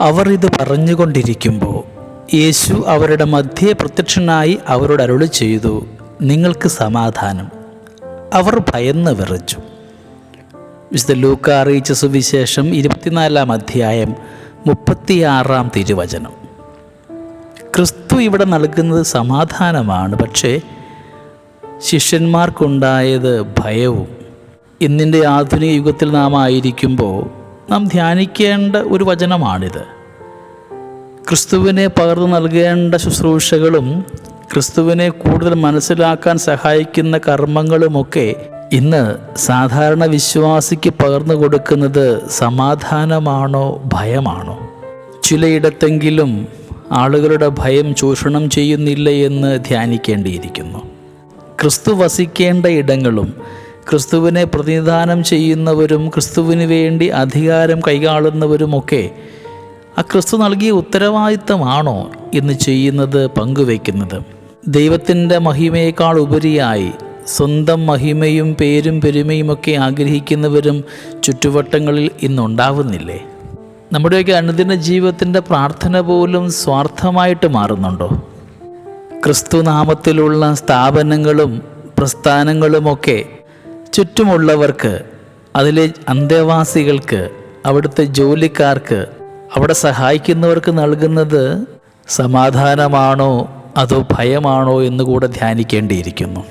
അവർ ഇത് പറഞ്ഞുകൊണ്ടിരിക്കുമ്പോൾ യേശു അവരുടെ മധ്യേ പ്രത്യക്ഷനായി അവരോട് അരുളി ചെയ്തു നിങ്ങൾക്ക് സമാധാനം. അവർ ഭയന്ന് വിറച്ചു. വിശുദ്ധ ലൂക്ക അറിയിച്ച സുവിശേഷം ഇരുപത്തിനാലാം അധ്യായം മുപ്പത്തിയാറാം തിരുവചനം. ക്രിസ്തു ഇവിടെ നൽകുന്നത് സമാധാനമാണ് പക്ഷേ ശിഷ്യന്മാർക്കുണ്ടായത് ഭയവും. ഇന്നിന്റെ ആധുനിക യുഗത്തിൽ നാം ആയിരിക്കുമ്പോൾ നാം ധ്യാനിക്കേണ്ട ഒരു വചനമാണിത്. ക്രിസ്തുവിനെ പകർന്നു നൽകേണ്ട ശുശ്രൂഷകളും ക്രിസ്തുവിനെ കൂടുതൽ മനസ്സിലാക്കാൻ സഹായിക്കുന്ന കർമ്മങ്ങളുമൊക്കെ ഇന്ന് സാധാരണ വിശ്വാസിക്ക് പകർന്നു കൊടുക്കുന്നത് സമാധാനമാണോ ഭയമാണോ? ചിലയിടത്തെങ്കിലും ആളുകളുടെ ഭയം ചൂഷണം ചെയ്യുന്നില്ല എന്ന് ധ്യാനിക്കേണ്ടിയിരിക്കുന്നു. ക്രിസ്തു വസിക്കേണ്ട ഇടങ്ങളും ക്രിസ്തുവിനെ പ്രതിനിധാനം ചെയ്യുന്നവരും ക്രിസ്തുവിന് വേണ്ടി അധികാരം കൈകാളുന്നവരുമൊക്കെ ആ ക്രിസ്തു നൽകിയ ഉത്തരവാദിത്തമാണോ ഇന്ന് ചെയ്യുന്നത് പങ്കുവയ്ക്കുന്നത്. ദൈവത്തിന്റെ മഹിമയേക്കാൾ ഉപരിയായി സ്വന്തം മഹിമയും പേരും പെരുമയുമൊക്കെ ആഗ്രഹിക്കുന്നവരും ചുറ്റുവട്ടങ്ങളിൽ ഇന്നുണ്ടാവുന്നില്ലേ? നമ്മുടെയൊക്കെ അനുദിന ജീവിതത്തിന്റെ പ്രാർത്ഥന പോലും സ്വാർത്ഥമായിട്ട് മാറുന്നുണ്ടോ? ക്രിസ്തുനാമത്തിലുള്ള സ്ഥാപനങ്ങളും പ്രസ്ഥാനങ്ങളുമൊക്കെ ചുറ്റുമുള്ളവർക്ക് അതിലെ അന്തേവാസികൾക്ക് അവിടുത്തെ ജോലിക്കാർക്ക് അവിടെ സഹായിക്കുന്നവർക്ക് നൽകുന്നത് സമാധാനമാണോ അതോ ഭയമാണോ എന്ന് കൂടെ ധ്യാനിക്കേണ്ടിയിരിക്കുന്നു.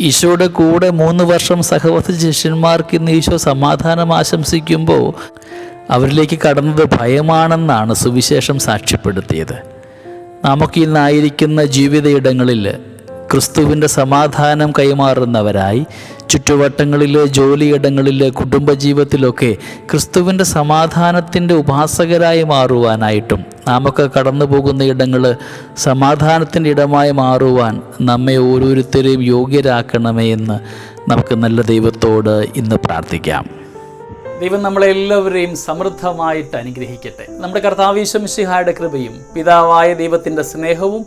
ഈശോയുടെ കൂടെ മൂന്ന് വർഷം സഹവസിച്ച ശിഷ്യന്മാർക്ക് ഇന്ന് ഈശോ സമാധാനം ആശംസിക്കുമ്പോൾ അവരിലേക്ക് കടന്നത് ഭയമാണെന്നാണ് സുവിശേഷം സാക്ഷ്യപ്പെടുത്തിയത്. നമുക്കിന്നായിരിക്കുന്ന ജീവിത ജീവിതയിടങ്ങളിൽ ക്രിസ്തുവിന്റെ സമാധാനം കൈമാറുന്നവരായി ചുറ്റുവട്ടങ്ങളിലെ ജോലിയിടങ്ങളിൽ കുടുംബജീവിതത്തിലൊക്കെ ക്രിസ്തുവിന്റെ സമാധാനത്തിന്റെ ഉപാസകരായി മാറുവാനായിട്ടും നാമൊക്കെ കടന്നു പോകുന്ന ഇടങ്ങൾ സമാധാനത്തിന്റെ ഇടമായി മാറുവാൻ നമ്മെ ഓരോരുത്തരെയും യോഗ്യരാക്കണമേ എന്ന് നമുക്ക് നല്ല ദൈവത്തോട് ഇന്ന് പ്രാർത്ഥിക്കാം. ദൈവം നമ്മളെല്ലാവരെയും സമൃദ്ധമായിട്ട് അനുഗ്രഹിക്കട്ടെ. നമ്മുടെ കർത്താവീശംഷിഹായുടെ കൃപയും പിതാവായ ദൈവത്തിന്റെ സ്നേഹവും